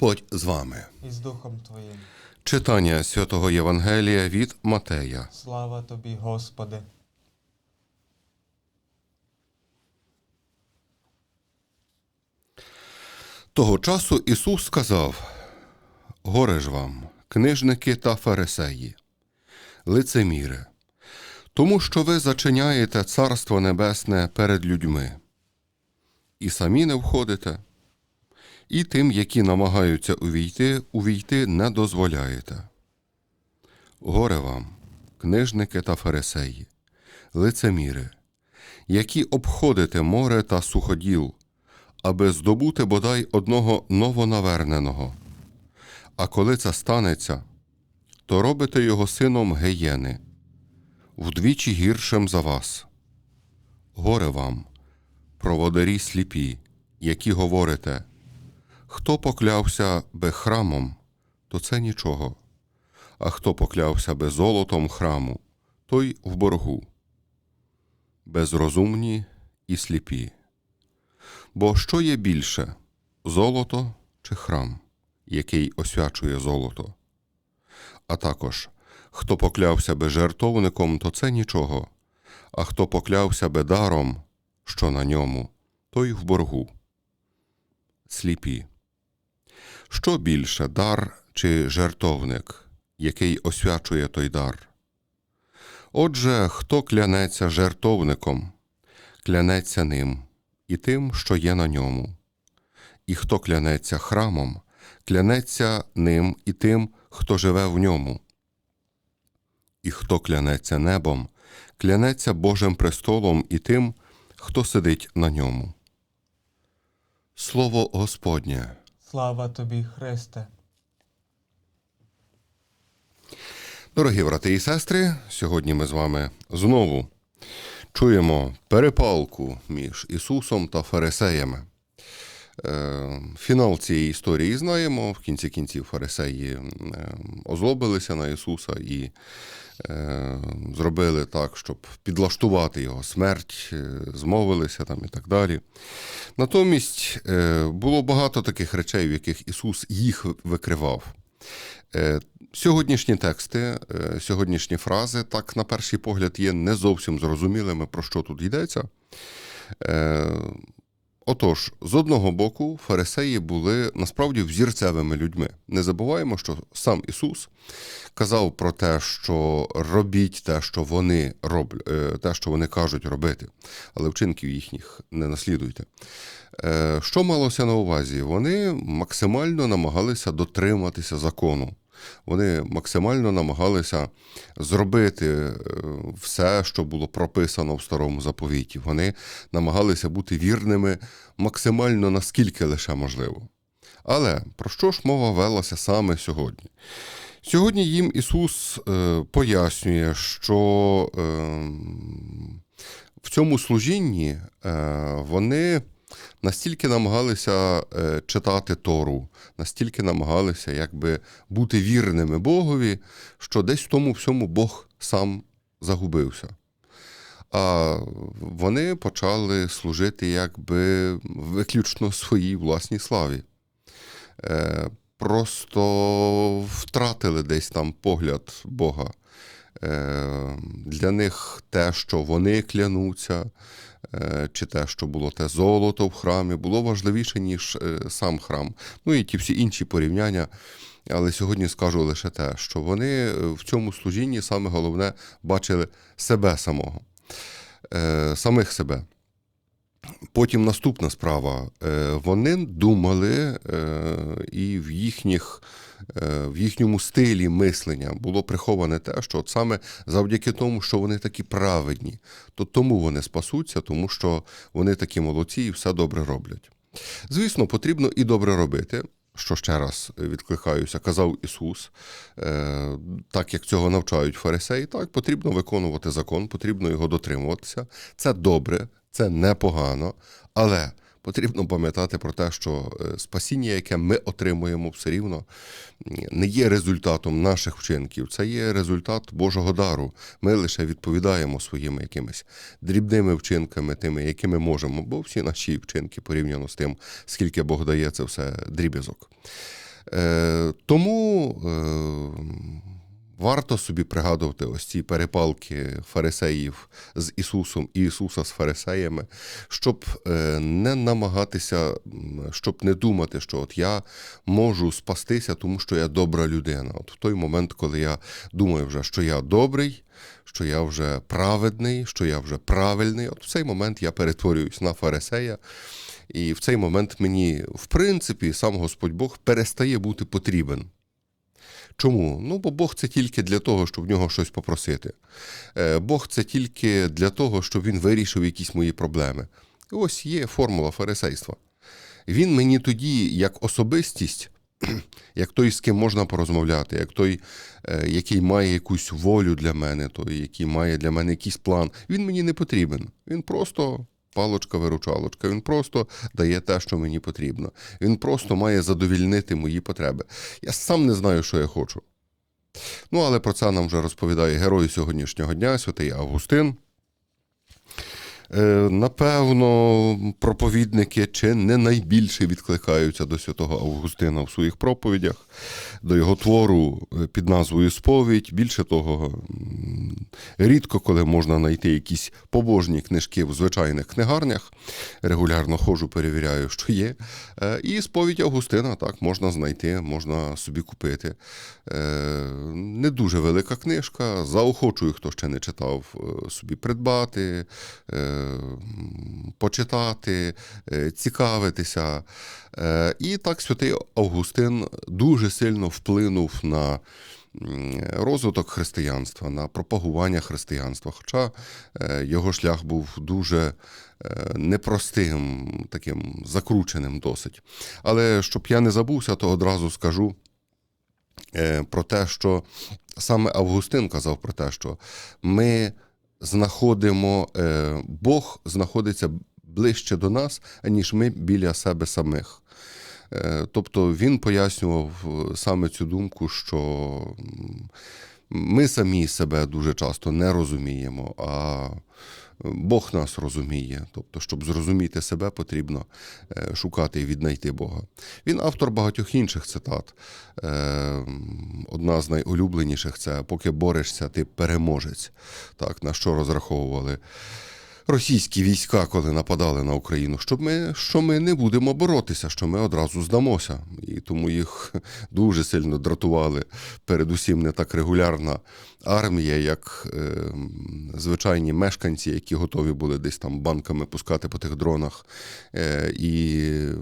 Господь з вами. і з Духом Твоїм. Читання святого Євангелія від Матея. Слава Тобі, Господи. Того часу Ісус сказав: Горе ж вам, книжники та фарисеї, лицеміре, тому що ви зачиняєте Царство Небесне перед людьми, і самі не входите, і тим, які намагаються увійти, увійти не дозволяєте. Горе вам, книжники та фарисеї, лицеміри, які обходите море та суходіл, аби здобути бодай одного новонаверненого. А коли це станеться, то робите його сином геєни, вдвічі гіршим за вас. Горе вам, проводарі сліпі, які говорите, хто поклявся би храмом, то це нічого, а хто поклявся би золотом храму, той в боргу. Безрозумні і сліпі. Бо що є більше золото чи храм, який освячує золото? А також, хто поклявся би жертовником, то це нічого, а хто поклявся би даром, що на ньому, той в боргу. Сліпі. Що більше дар чи жертовник, який освячує той дар? Отже, хто клянеться жертовником, клянеться ним і тим, що є на ньому. І хто клянеться храмом, клянеться ним і тим, хто живе в ньому. І хто клянеться небом, клянеться Божим престолом і тим, хто сидить на ньому. Слово Господнє. Слава Тобі, Христе. Дорогі брати і сестри, сьогодні ми з вами знову чуємо перепалку між Ісусом та Фарисеями. Е, Фінал цієї історії знаємо. В кінці кінців фарисеї е, озлобилися на Ісуса і е, зробили так, щоб підлаштувати його смерть, змовилися там і так далі. Натомість було багато таких речей, в яких Ісус їх викривав. Сьогоднішні тексти, сьогоднішні фрази, так на перший погляд, є не зовсім зрозумілими, про що тут йдеться. Е, Отож, з одного боку, фарисеї були насправді взірцевими людьми. Не забуваємо, що сам Ісус казав про те, що робіть те, що вони роблять, те, що вони кажуть робити, але вчинків їхніх не наслідуйте. Е, Що малося на увазі? Вони максимально намагалися дотриматися закону. Вони максимально намагалися зробити е, все, що було прописано в старому заповіті. Вони намагалися бути вірними максимально наскільки лише можливо. Але про що ж мова велася саме сьогодні? Сьогодні їм Ісус е, пояснює, що е, в цьому служінні е, вони настільки намагалися е, читати Тору, настільки намагалися якби бути вірними Богові, що десь в тому всьому Бог сам загубився. А вони почали служити якби виключно своїй власній славі. Е, Просто втратили десь там погляд Бога. Е, Для них те, що вони клянуться, е, чи те, що було те золото в храмі, було важливіше, ніж е, сам храм. Ну і ті всі інші порівняння. Але сьогодні скажу лише те, що вони е, в цьому служінні саме головне бачили себе самого, самих себе. Потім наступна справа. Вони думали, і в їхніх, в їхньому стилі мислення було приховане те, що от саме завдяки тому, що вони такі праведні, то тому вони спасуться, тому що вони такі молодці і все добре роблять. Звісно, потрібно і добре робити. Що ще раз відкликаюся, казав Ісус, е, так як цього навчають фарисеї, так потрібно виконувати закон, потрібно його дотримуватися. Це добре, це непогано, але потрібно пам'ятати про те, що е, спасіння, яке ми отримуємо все рівно, не є результатом наших вчинків, це є результат Божого дару. Ми лише відповідаємо своїми якимись дрібними вчинками, тими, якими можемо, бо всі наші вчинки порівняно з тим, скільки Бог дає, це все дріб'язок. Е, тому е, варто собі пригадувати ось ці перепалки фарисеїв з Ісусом і Ісуса з фарисеями, щоб е, не намагатися, щоб не думати, що от я можу спастися, тому що я добра людина. От в той момент, коли я думаю вже, що я добрий, що я вже праведний, що я вже правильний, от в цей момент я перетворююсь на фарисея. І в цей момент мені, в принципі, сам Господь Бог перестає бути потрібен. Чому? Ну, бо Бог це тільки для того, щоб в нього щось попросити. Е, Бог це тільки для того, щоб він вирішив якісь мої проблеми. Ось є формула фарисейства. Він мені тоді, як особистість, як той, з ким можна порозмовляти, як той, е, який має якусь волю для мене, той, який має для мене якийсь план, він мені не потрібен. Він просто палочка-виручалочка, він просто дає те, що мені потрібно. Він просто має задовільнити мої потреби. Я сам не знаю, що я хочу. Ну, але про це нам вже розповідає герой сьогоднішнього дня, святий Августин. Е, Напевно, проповідники чи не найбільше відкликаються до святого Августина в своїх проповідях, до його твору е, під назвою Сповідь. Більше того, рідко коли можна знайти якісь побожні книжки в звичайних книгарнях. Регулярно ходжу, перевіряю, що є. Е, І сповідь Августина так можна знайти, можна собі купити. Не дуже велика книжка. Заохочую, хто ще не читав, собі придбати, почитати, е, цікавитися. Е, І так святий Августин дуже сильно вплинув на розвиток християнства, на пропагування християнства. Хоча е, його шлях був дуже непростим, таким закрученим досить. Але щоб я не забувся, то одразу скажу про те, що саме Августин казав про те, що ми знаходимо, е, Бог знаходиться ближче до нас, аніж ми біля себе самих. Е, Тобто він пояснював е, саме цю думку, що ми самі себе дуже часто не розуміємо, а Бог нас розуміє. Тобто, щоб зрозуміти себе, потрібно е, шукати і віднайти Бога. Він автор багатьох інших цитат. Е, Одна з найулюбленіших це поки борешся, ти переможець. Так, на що розраховували російські війська, коли нападали на Україну, щоб ми, що ми не будемо боротися, що ми одразу здамося. І тому їх дуже сильно дратували передусім не так регулярна армія, як е, звичайні мешканці, які готові були десь там банками пускати по тих дронах, е, і е,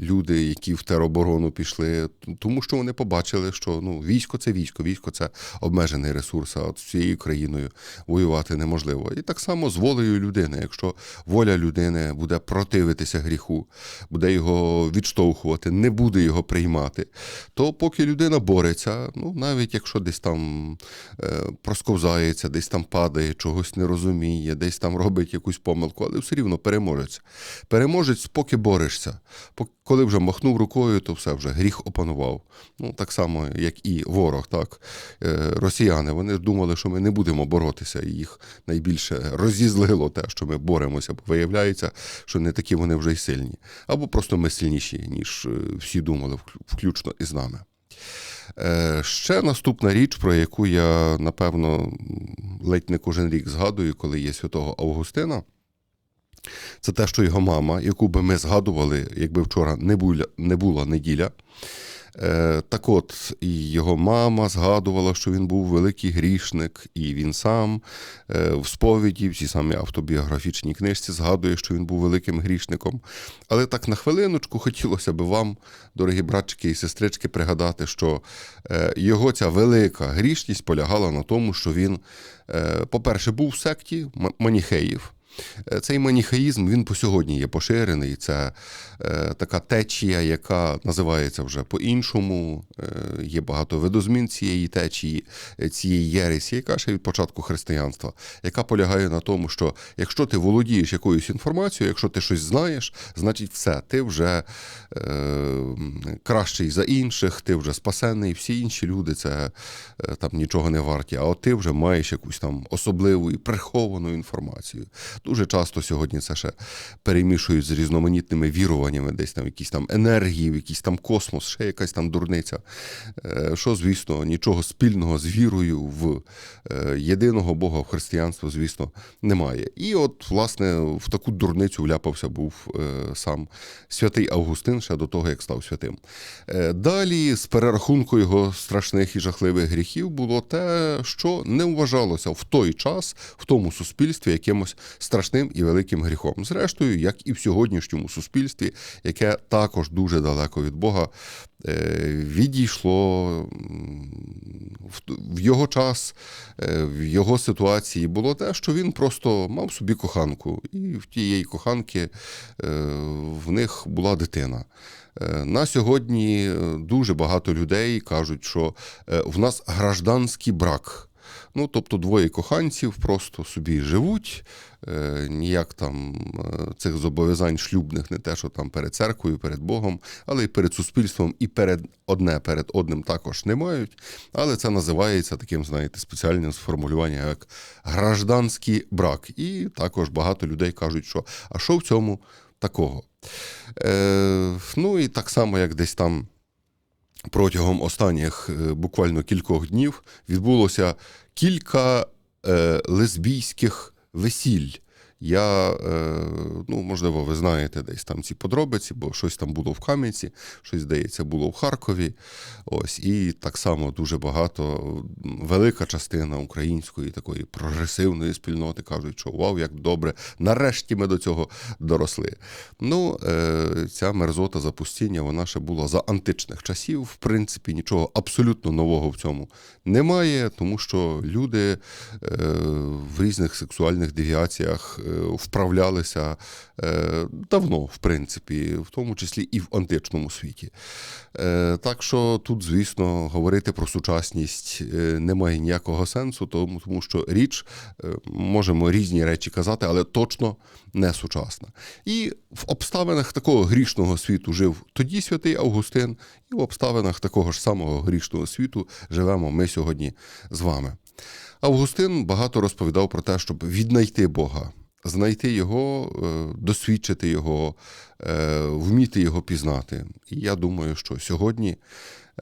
люди, які в тероборону пішли, тому що вони побачили, що ну, військо це військо, військо це обмежений ресурс, а от з цією країною воювати неможливо. І так само з волею людини. Якщо воля людини буде противитися гріху, буде його відштовхувати, не буде його приймати, то поки людина бореться, ну навіть якщо десь там е, просковзається, десь там падає, чогось не розуміє, десь там робить якусь помилку, але все рівно переможець. Переможець, поки борешся. Пок- Коли вже махнув рукою, то все вже гріх опанував. Ну так само, як і ворог, так Е, росіяни. Вони думали, що ми не будемо боротися, і їх найбільше розізлило те, що ми боремося, бо виявляється, що не такі вони вже й сильні. Або просто ми сильніші, ніж е, всі думали, вклю- включно із нами. Е, Ще наступна річ, про яку я, напевно, ледь не кожен рік згадую, коли є святого Августина. Це те, що його мама, яку би ми згадували, якби вчора не була, не була неділя. Е, так от, і його мама згадувала, що він був великий грішник, і він сам е, в сповіді, в цій самій автобіографічній книжці, згадує, що він був великим грішником. Але так на хвилиночку хотілося б вам, дорогі братчики і сестрички, пригадати, що е, його ця велика грішність полягала на тому, що він, по-перше, був в секті маніхеїв. Е, Цей маніхеїзм він по сьогодні є поширений. Це е, така течія, яка називається вже по-іншому. Е, є багато видозмін цієї течії, е, цієї єресі, яка ще від початку християнства, яка полягає на тому, що якщо ти володієш якоюсь інформацією, якщо ти щось знаєш, значить все, ти вже е, кращий за інших, ти вже спасений, всі інші люди це е, там нічого не варті. А от ти вже маєш якусь там особливу і приховану інформацію. Дуже часто сьогодні це ще перемішують з різноманітними віруваннями, десь там якісь там енергії, якийсь там космос, ще якась там дурниця. Е, Що, звісно, нічого спільного з вірою в е, єдиного Бога в християнство, звісно, немає. І от, власне, в таку дурницю вляпався був е, сам святий Августин ще до того, як став святим. Далі, з перерахунку його страшних і жахливих гріхів, було те, що не вважалося в той час в тому суспільстві якимось страшним і великим гріхом. Зрештою, як і в сьогоднішньому суспільстві, яке також дуже далеко від Бога е, відійшло в- його час, е, в його ситуації було те, що він просто мав собі коханку, і в тієї коханки е, в них була дитина. На сьогодні дуже багато людей кажуть, що в нас гражданський брак. Ну, тобто двоє коханців просто собі живуть, е, ніяк там е, цих зобов'язань шлюбних, не те, що там перед церквою, перед Богом, але й перед суспільством, і перед одне перед одним також не мають. Але це називається таким, знаєте, спеціальним сформулюванням як гражданський брак. І також багато людей кажуть, що а що в цьому такого? Е, ну і так само, як десь там протягом останніх е, буквально кількох днів відбулося кілька е, лесбійських весіль. Я, е, ну, можливо, ви знаєте десь там ці подробиці, бо щось там було в Кам'янці, щось, здається, було в Харкові. Ось, і так само дуже багато, велика частина української такої прогресивної спільноти кажуть, що вау, як добре, нарешті ми до цього доросли. Ну, е, ця мерзота запустіння, вона ще була за античних часів. В принципі, нічого абсолютно нового в цьому немає, тому що люди е, в різних сексуальних девіаціях е, вправлялися е, давно, в принципі, в тому числі і в античному світі. Е, Так що тут, звісно, говорити про сучасність немає ніякого сенсу, тому, що річ можемо різні речі казати, але точно не сучасна. І в обставинах такого грішного світу жив тоді святий Августин, і в обставинах такого ж самого грішного світу живемо ми сьогодні з вами. Августин багато розповідав про те, щоб віднайти Бога, знайти його, е, досвідчити його, е, вміти його пізнати. І я думаю, що сьогодні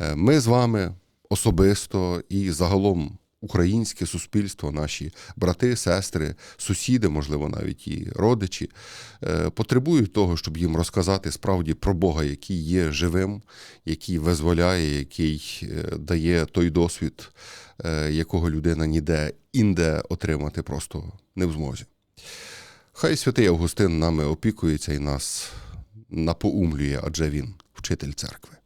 е, ми з вами особисто і загалом українське суспільство, наші брати, сестри, сусіди, можливо, навіть і родичі, е, потребують того, щоб їм розказати справді про Бога, який є живим, який визволяє, який е, дає той досвід, е, якого людина ніде інде отримати просто не в змозі. Хай святий Августин нами опікується і нас напоумлює, адже він вчитель церкви.